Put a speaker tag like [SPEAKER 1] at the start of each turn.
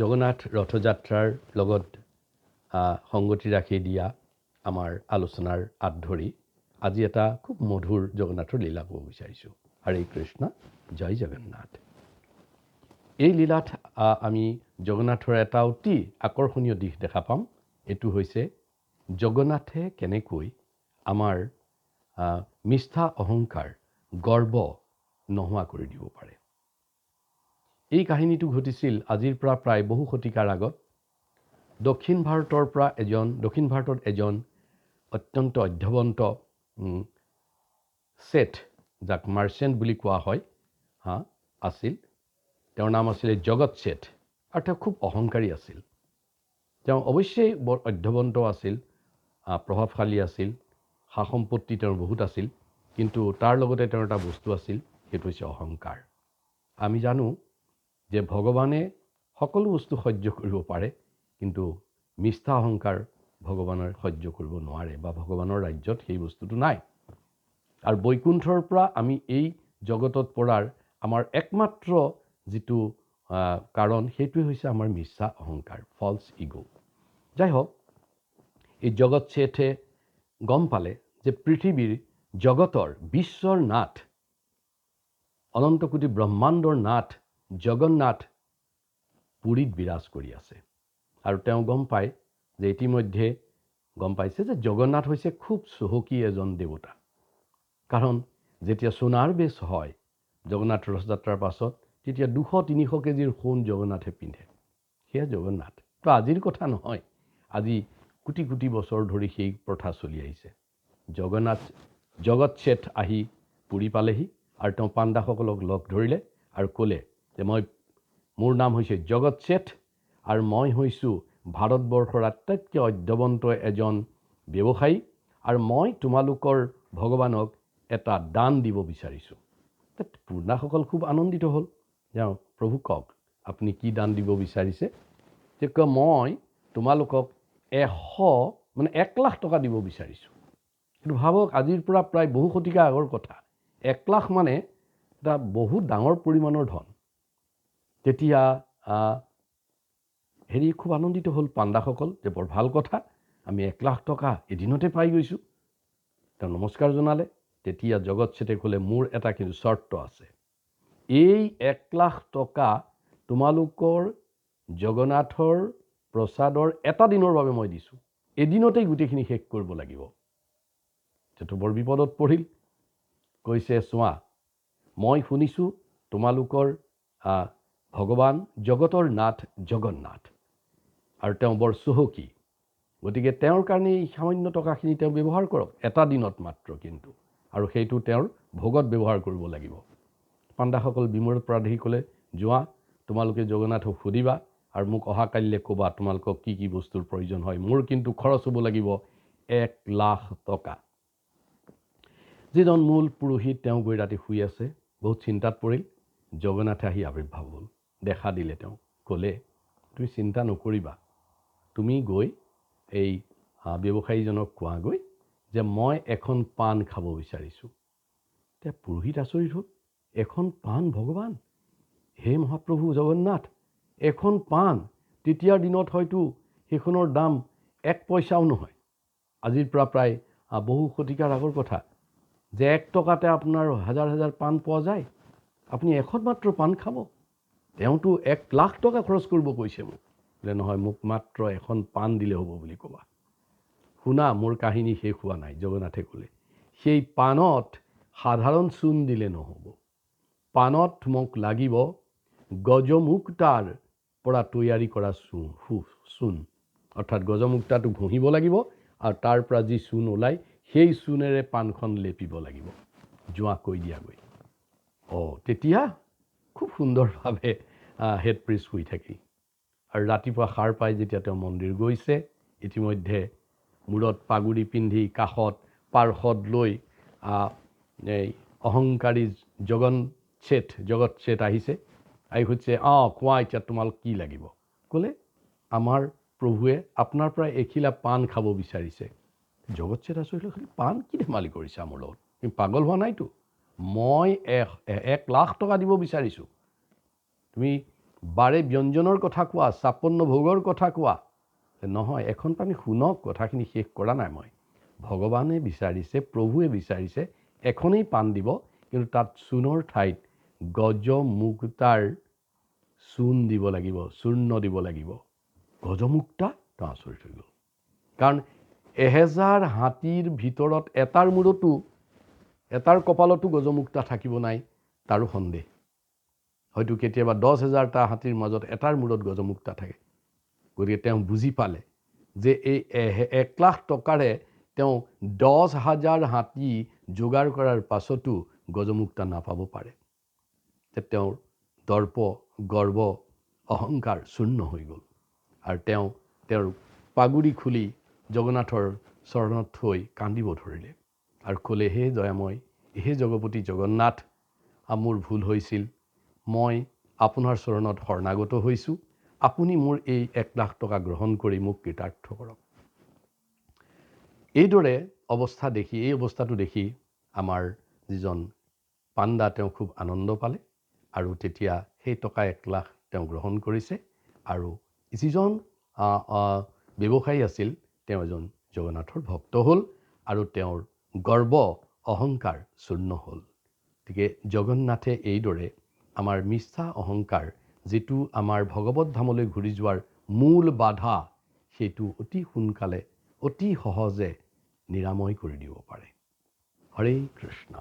[SPEAKER 1] জগন্নাথ ৰথযাত্ৰাৰ লগত সংগতি ৰাখি দিয়া আমাৰ আলোচনাৰ আঁত ধৰি আজি এটা খুব মধুৰ জগন্নাথৰ লীলা ক'ব বিচাৰিছোঁ। হৰে কৃষ্ণ জয় জগন্নাথ। এই লীলাত আমি জগন্নাথৰ এটা অতি আকৰ্ষণীয় দিশ দেখা পাম। এইটো হৈছে জগন্নাথে কেনেকৈ আমাৰ মিথ্যা অহংকাৰ গৰ্ব নোহোৱা কৰি দিব পাৰে। এই কাহিনীটো ঘটিছিল আজিৰ পৰা প্ৰায় বহু শতিকাৰ আগত। দক্ষিণ ভাৰতৰ পৰা এজন দক্ষিণ ভাৰতত এজন অত্যন্ত অধ্যৱন্ত শেঠ যাক মাৰ্চেণ্ট বুলি কোৱা হয় হা আছিল। তেওঁৰ নাম আছিলে জগত শেঠ আৰু তেওঁ খুব অহংকাৰী আছিল। তেওঁ অৱশ্যেই বৰ অধ্যৱন্ত আছিল প্ৰভাৱশালী আছিল সা সম্পত্তি তেওঁৰ বহুত আছিল কিন্তু তাৰ লগতে তেওঁৰ এটা বস্তু আছিল সেইটো হৈছে অহংকাৰ। আমি জানো যে ভগৱানে সকলো বস্তু সহ্য কৰিব পাৰে, কিন্তু মিথ্যা অহংকাৰ ভগৱানে সহ্য কৰিব নোৱাৰে বা ভগৱানৰ ৰাজ্যত সেই বস্তুটো নাই। আৰু বৈকুণ্ঠৰ পৰা আমি এই জগতত পৰাৰ আমাৰ একমাত্ৰ যিটো কাৰণ সেইটোৱে হৈছে আমাৰ মিছা অহংকাৰ ফলছ ইগ' যাই হওক এই জগত শেঠে গম পালে যে পৃথিৱীৰ জগতৰ বিশ্বৰ নাথ অনন্তকোটি ব্ৰহ্মাণ্ডৰ নাথ জগন্নাথ পুৰীত বিৰাজ কৰি আছে। আৰু তেওঁ গম পায় যে ইতিমধ্যে গম পাইছে যে জগন্নাথ হৈছে খুব চহকী এজন দেৱতা। কাৰণ যেতিয়া সোণাৰ বেচ হয় জগন্নাথ ৰথযাত্ৰাৰ পাছত তেতিয়া দুশ তিনিশ কেজিৰ সোণ জগন্নাথে পিন্ধে। সেয়া জগন্নাথ। তো আজিৰ কথা নহয় আজি কোটি কোটি বছৰ ধৰি সেই প্ৰথা চলি আহিছে। জগন্নাথ জগত শেঠ আহি পুৰী পালেহি আৰু তেওঁ পাণ্ডাসকলক লগ ধৰিলে আৰু ক'লে যে মই মোৰ নাম হৈছে জগত শেঠ আৰু মই হৈছোঁ ভাৰতবৰ্ষৰ আটাইতকৈ অধ্যৱন্ত এজন ব্যৱসায়ী আৰু মই তোমালোকৰ ভগৱানক এটা দান দিব বিচাৰিছোঁ। পূৰ্ণাসকল খুব আনন্দিত হ'ল। যে প্ৰভু কওক আপুনি কি দান দিব বিচাৰিছে? যে কয় মই তোমালোকক এশ মানে এক লাখ টকা দিব বিচাৰিছোঁ। কিন্তু ভাবক আজিৰ পৰা প্ৰায় বহু শতিকা আগৰ কথা। এক লাখ মানে এটা বহুত ডাঙৰ পৰিমাণৰ ধন। তেতিয়া হেৰি খুব আনন্দিত হ'ল পাণ্ডাসকল যে বৰ ভাল কথা আমি এক লাখ টকা এদিনতে পাই গৈছোঁ। তেওঁ নমস্কাৰ জনালে তেতিয়া জগত শেঠে ক'লে মোৰ এটা কিন্তু চৰ্ত আছে। এই এক লাখ টকা তোমালোকৰ জগন্নাথৰ প্ৰসাদৰ এটা দিনৰ বাবে মই দিছোঁ। এদিনতেই গোটেইখিনি শেষ কৰিব লাগিব। সেইটো বৰ বিপদত পৰিল। কৈছে চোৱা মই শুনিছোঁ তোমালোকৰ ভগৱান জগতৰ নাথ জগন্নাথ। আৰু তেওঁ বৰ চহকী। গতিকে তেওঁৰ কাৰণে এই সামান্য টকাখিনি তেওঁ ব্যৱহাৰ কৰক এটা দিনত মাত্ৰ কিন্তু। আৰু সেইটো তেওঁৰ ভোগত ব্যৱহাৰ কৰিব লাগিব। পাণ্ডাসকল বিমূৰ প্ৰাধি ক'লে যোৱা তোমালোকে জগন্নাথক সুধিবা আৰু মোক অহাকালিলৈ ক'বা তোমালোকক কি কি বস্তুৰ প্ৰয়োজন হয়। মোৰ কিন্তু খৰচ হ'ব লাগিব এক লাখ টকা। যিজন মূল পুৰোহিত তেওঁ গৈ ৰাতি শুই আছে বহুত চিন্তাত পৰিল। জগন্নাথে আহি আৱিৰ্ভাৱ হ'ল। দেখা দিলে তেওঁ। ক'লে তুমি চিন্তা নকৰিবা। তুমি গৈ এই ব্যৱসায়ীজনক কোৱাগৈ যে মই এখন পাণ খাব বিচাৰিছোঁ। এতিয়া পুৰোহিত আচৰিত হ'ল। এখন পাণ ভগৱান! হে মহাপ্ৰভু জগন্নাথ এখন পাণ তেতিয়াৰ দিনত হয়তো সেইখনৰ দাম এক পইচাও নহয়। আজিৰ পৰা প্ৰায় বহু শতিকাৰ আগৰ কথা যে এক টকাতে আপোনাৰ হাজাৰ হাজাৰ পাণ পোৱা যায়। আপুনি এখন মাত্ৰ পাণ খাব। তেওঁতো এক লাখ টকা খৰচ কৰিব কৈছে মোক। বোলে নহয় মোক মাত্ৰ এখন পাণ দিলে হ'ব বুলি ক'বা। শুনা মোৰ কাহিনী শেষ হোৱা নাই জগন্নাথে ক'লে। সেই পাণত সাধাৰণ চূণ দিলে নহ'ব। পাণত মোক লাগিব গজমুক্তাৰ পৰা তৈয়াৰী কৰা চূণ সু চূণ। অৰ্থাৎ গজমুক্তাটো ঘঁহিব লাগিব আৰু তাৰ পৰা যি চূণ ওলায় সেই চূণেৰে পাণখন লেপিব লাগিব। জোঁৱা কৈ দিয়াগৈ। অঁ তেতিয়া খুব সুন্দৰভাৱে হেড প্ৰিচ শুই থাকি। আৰু ৰাতিপুৱা সাৰ পাই যেতিয়া তেওঁ মন্দিৰ গৈছে, ইতিমধ্যে মূৰত পাগুৰি পিন্ধি কাষত পাৰ্শ্বদ লৈ এই অহংকাৰী জগন শেঠ জগত শেঠ আহিছে। আহি সুধিছে অঁ কোৱা, এতিয়া তোমালোক কি লাগিব? ক'লে, আমাৰ প্ৰভুৱে আপোনাৰ পৰা এখিলা পাণ খাব বিচাৰিছে। জগত শেঠ আচৰিত খালি পাণ কি ধেমালি কৰিছে আমাৰ লগত? তুমি পাগল হোৱা নাইতো। মই এক লাখ টকা দিব বিচাৰিছোঁ। তুমি বাৰে ব্যঞ্জনৰ কথা কোৱা ছাপন্ন ভোগৰ কথা কোৱা। নহয় এখন পানী শুনক কথাখিনি শেষ কৰা নাই মই। ভগৱানে বিচাৰিছে প্ৰভুৱে বিচাৰিছে এখনেই পাণ দিব কিন্তু তাত চূণৰ ঠাইত গজ মুক্তাৰ চূণ দিব লাগিব চূৰ্ণ দিব লাগিব। গজমুক্তা? তেওঁ আচৰিত হৈ গ'ল। কাৰণ এহেজাৰ হাতীৰ ভিতৰত এটাৰ মূৰতো এটাৰ কপালতো গজমুক্তা থাকিব নাই তাৰো সন্দেহ। হয়তো কেতিয়াবা দহ হেজাৰটা হাতীৰ মাজত এটাৰ মূৰত গজমুক্তা থাকে। গতিকে তেওঁ বুজি পালে যে এই এক লাখ টকাৰে তেওঁ দহ হাজাৰ হাতী যোগাৰ কৰাৰ পাছতো গজমুক্তা নাপাব পাৰে। তেওঁৰ দৰ্প গৰ্ব অহংকাৰ শূন্য হৈ গ'ল। আৰু তেওঁ তেওঁৰ পাগুৰি খুলি জগন্নাথৰ চৰণত থৈ কান্দিব ধৰিলে। আৰু ক'লে হে দয়াময় হে জগপতি জগন্নাথ মোৰ ভুল হৈছিল। মই আপোনাৰ চৰণত শৰণাগত হৈছোঁ। আপুনি মোৰ এই এক লাখ টকা গ্ৰহণ কৰি মোক কৃতাৰ্থ কৰক। এইদৰে অৱস্থা দেখি এই অৱস্থাটো দেখি আমাৰ যিজন পাণ্ডা তেওঁ খুব আনন্দ পালে আৰু তেতিয়া সেই টকা এক লাখ তেওঁ গ্ৰহণ কৰিছে আৰু যিজন ব্যৱসায়ী আছিল তেওঁ এজন জগন্নাথৰ ভক্ত হ'ল আৰু তেওঁৰ গৰ্ব অহংকাৰ চূৰ্ণ হ'ল। গতিকে জগন্নাথে এইদৰে আমাৰ মিছা অহংকাৰ যিটো আমাৰ ভগৱত ধামলৈ ঘূৰি যোৱাৰ মূল বাধা সেইটো অতি সোনকালে অতি সহজে নিৰাময় কৰি দিব পাৰে। হৰে কৃষ্ণ।